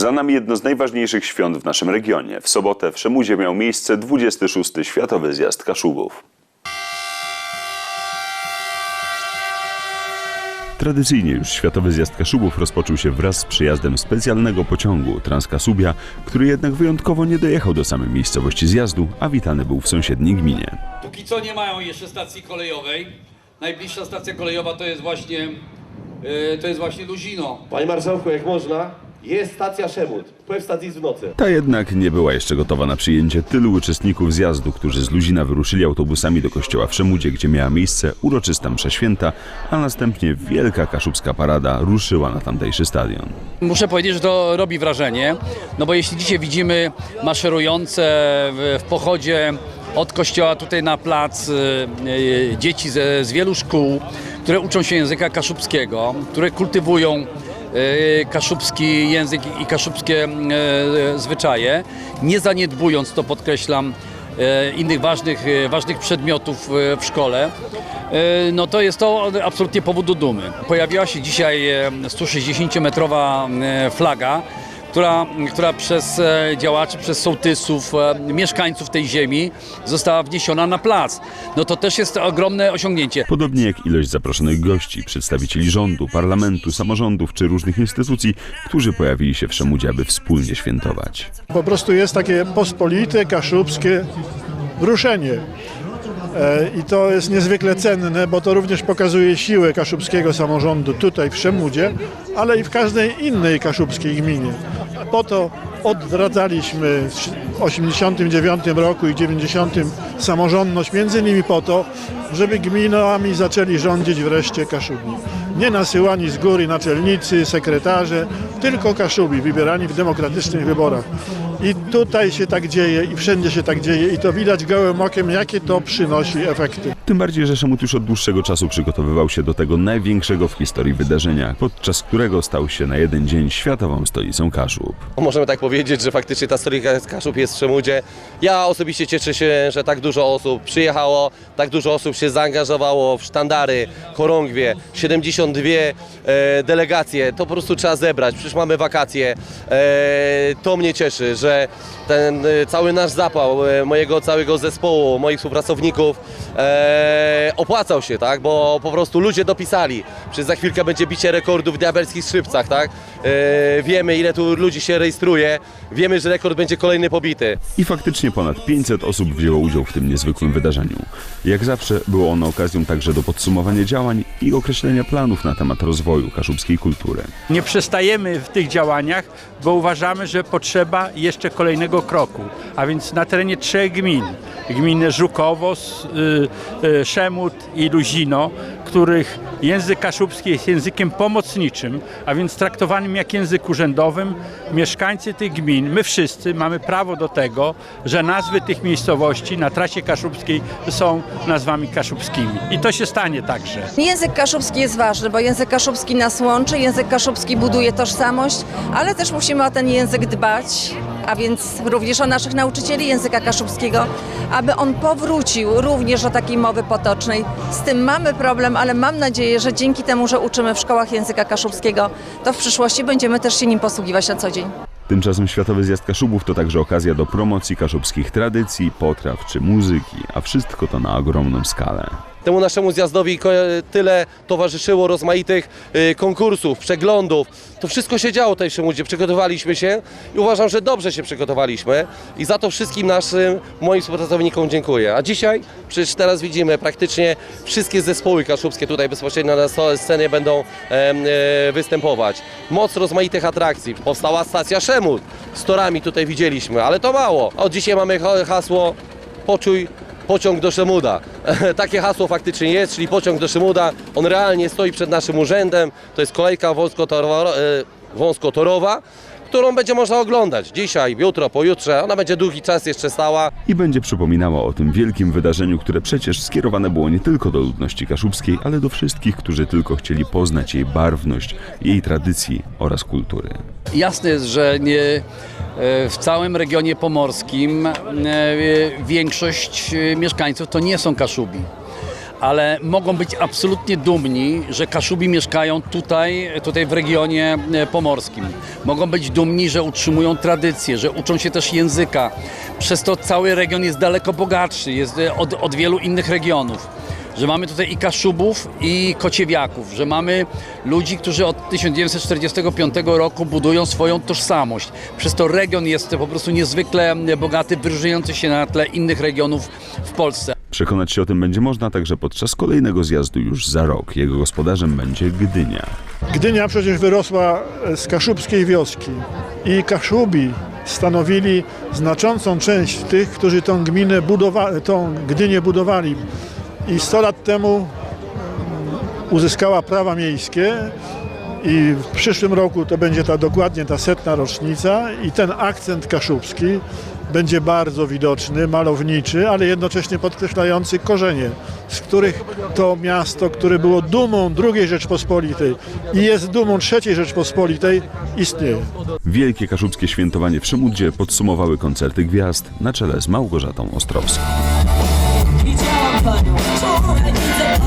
Za nami jedno z najważniejszych świąt w naszym regionie. W sobotę w Szemudzie miał miejsce 26. Światowy Zjazd Kaszubów. Tradycyjnie już Światowy Zjazd Kaszubów rozpoczął się wraz z przyjazdem specjalnego pociągu Transkasubia, który jednak wyjątkowo nie dojechał do samej miejscowości zjazdu, a witany był w sąsiedniej gminie. Póki co nie mają jeszcze stacji kolejowej. Najbliższa stacja kolejowa to jest właśnie, yy, to jest właśnie Luzino. Panie marszałku, jak można, jest stacja Szemut. Pływ stacji w nocy. Ta jednak nie była jeszcze gotowa na przyjęcie tylu uczestników zjazdu, którzy z Luzina wyruszyli autobusami do kościoła w Szemudzie, gdzie miała miejsce uroczysta msza święta, a następnie wielka kaszubska parada ruszyła na tamtejszy stadion. Muszę powiedzieć, że to robi wrażenie, no bo jeśli dzisiaj widzimy maszerujące w, w pochodzie od kościoła tutaj na plac y, y, dzieci ze, z wielu szkół, które uczą się języka kaszubskiego, które kultywują kaszubski język i kaszubskie y, zwyczaje, nie zaniedbując, to podkreślam, innych ważnych, ważnych przedmiotów w szkole, no to jest to absolutnie powód do dumy. Pojawiła się dzisiaj e, 160-metrowa e, flaga, która, która przez e, działaczy, przez sołtysów, e, mieszkańców tej ziemi została wniesiona na plac. No to też jest ogromne osiągnięcie. Podobnie jak ilość zaproszonych gości, przedstawicieli rządu, parlamentu, samorządów czy różnych instytucji, którzy pojawili się w Szemudzie, aby wspólnie świętować. Po prostu jest takie pospolite, kaszubskie ruszenie. E, I to jest niezwykle cenne, bo to również pokazuje siłę kaszubskiego samorządu tutaj w Szemudzie, ale i w każdej innej kaszubskiej gminie. Po to odradzaliśmy w 89 roku i 90 samorządność, między innymi po to, żeby gminami zaczęli rządzić wreszcie Kaszubi. Nie nasyłani z góry naczelnicy, sekretarze, tylko Kaszubi, wybierani w demokratycznych wyborach. I tutaj się tak dzieje i wszędzie się tak dzieje i to widać gołym okiem, jakie to przynosi efekty. Tym bardziej, że Szemut już od dłuższego czasu przygotowywał się do tego największego w historii wydarzenia, podczas którego stał się na jeden dzień światową stolicą Kaszub. Możemy tak powiedzieć, że faktycznie ta stolika Kaszub jest w Szemudzie. Ja osobiście cieszę się, że tak dużo osób przyjechało, tak dużo osób się zaangażowało w sztandary, chorągwie, 72 e, delegacje. To po prostu trzeba zebrać, przecież mamy wakacje. E, to mnie cieszy, że ten e, cały nasz zapał e, mojego całego zespołu, moich współpracowników e, opłacał się, tak? Bo po prostu ludzie dopisali. Przez za chwilkę będzie bicie rekordów w diabelskich skrzypcach, tak? E, wiemy ile tu ludzi się rejestruje, wiemy, że rekord będzie kolejny pobity. I faktycznie ponad 500 osób wzięło udział w tym niezwykłym wydarzeniu. Jak zawsze było ono okazją także do podsumowania działań i określenia planów na temat rozwoju kaszubskiej kultury. Nie przestajemy w tych działaniach, bo uważamy, że potrzeba jeszcze kolejnego kroku, a więc na terenie trzech gmin, gminy Żukowo, y, y, Szemut i Luzino, których język kaszubski jest językiem pomocniczym, a więc traktowanym jak język urzędowym, mieszkańcy tych gmin, my wszyscy mamy prawo do tego, że nazwy tych miejscowości na trasie kaszubskiej są nazwami kaszubskimi. I to się stanie także. Język kaszubski jest ważny, bo język kaszubski nas łączy, język kaszubski buduje tożsamość, ale też musimy o ten język dbać, a więc również o naszych nauczycieli języka kaszubskiego, aby on powrócił również do takiej mowy potocznej. Z tym mamy problem, ale mam nadzieję, że dzięki temu, że uczymy w szkołach języka kaszubskiego, to w przyszłości będziemy też się nim posługiwać na co dzień. Tymczasem Światowy Zjazd Kaszubów to także okazja do promocji kaszubskich tradycji, potraw czy muzyki, a wszystko to na ogromną skalę. Temu naszemu zjazdowi tyle towarzyszyło rozmaitych y, konkursów, przeglądów. To wszystko się działo tutaj w Szemudzie. Przygotowaliśmy się i uważam, że dobrze się przygotowaliśmy i za to wszystkim naszym, moim współpracownikom dziękuję. A dzisiaj, przecież teraz widzimy, praktycznie wszystkie zespoły kaszubskie tutaj bezpośrednio na scenie będą e, występować. Moc rozmaitych atrakcji. Powstała stacja Szemut. Z torami tutaj widzieliśmy, ale to mało. Od dzisiaj mamy ha- hasło poczuj pociąg do Szemuda. Takie hasło faktycznie jest, czyli pociąg do Szemuda. On realnie stoi przed naszym urzędem. To jest kolejka wąskotorowa, e, wąskotorowa którą będzie można oglądać dzisiaj, jutro, pojutrze. Ona będzie długi czas jeszcze stała. I będzie przypominała o tym wielkim wydarzeniu, które przecież skierowane było nie tylko do ludności kaszubskiej, ale do wszystkich, którzy tylko chcieli poznać jej barwność, jej tradycji oraz kultury. Jasne jest, że nie, e, w całym regionie pomorskim e, większość e, mieszkańców to nie są Kaszubi. Ale mogą być absolutnie dumni, że Kaszubi mieszkają tutaj, tutaj w regionie e, pomorskim. Mogą być dumni, że utrzymują tradycję, że uczą się też języka. Przez to cały region jest daleko bogatszy, jest e, od, od wielu innych regionów. Że mamy tutaj i Kaszubów, i Kociewiaków, że mamy ludzi, którzy od 1945 roku budują swoją tożsamość. Przez to region jest po prostu niezwykle bogaty, wyróżniający się na tle innych regionów w Polsce. Przekonać się o tym będzie można także podczas kolejnego zjazdu już za rok. Jego gospodarzem będzie Gdynia. Gdynia przecież wyrosła z kaszubskiej wioski i Kaszubi stanowili znaczącą część tych, którzy tą gminę budowa- tą Gdynię budowali. I 100 lat temu mm, uzyskała prawa miejskie i w przyszłym roku to będzie ta dokładnie ta setna rocznica i ten akcent kaszubski będzie bardzo widoczny, malowniczy, ale jednocześnie podkreślający korzenie, z których to miasto, które było dumą II Rzeczpospolitej i jest dumą III Rzeczpospolitej, istnieje. Wielkie kaszubskie świętowanie w Szymudzie podsumowały koncerty gwiazd na czele z Małgorzatą Ostrowską. Widziałam panią, czarownicę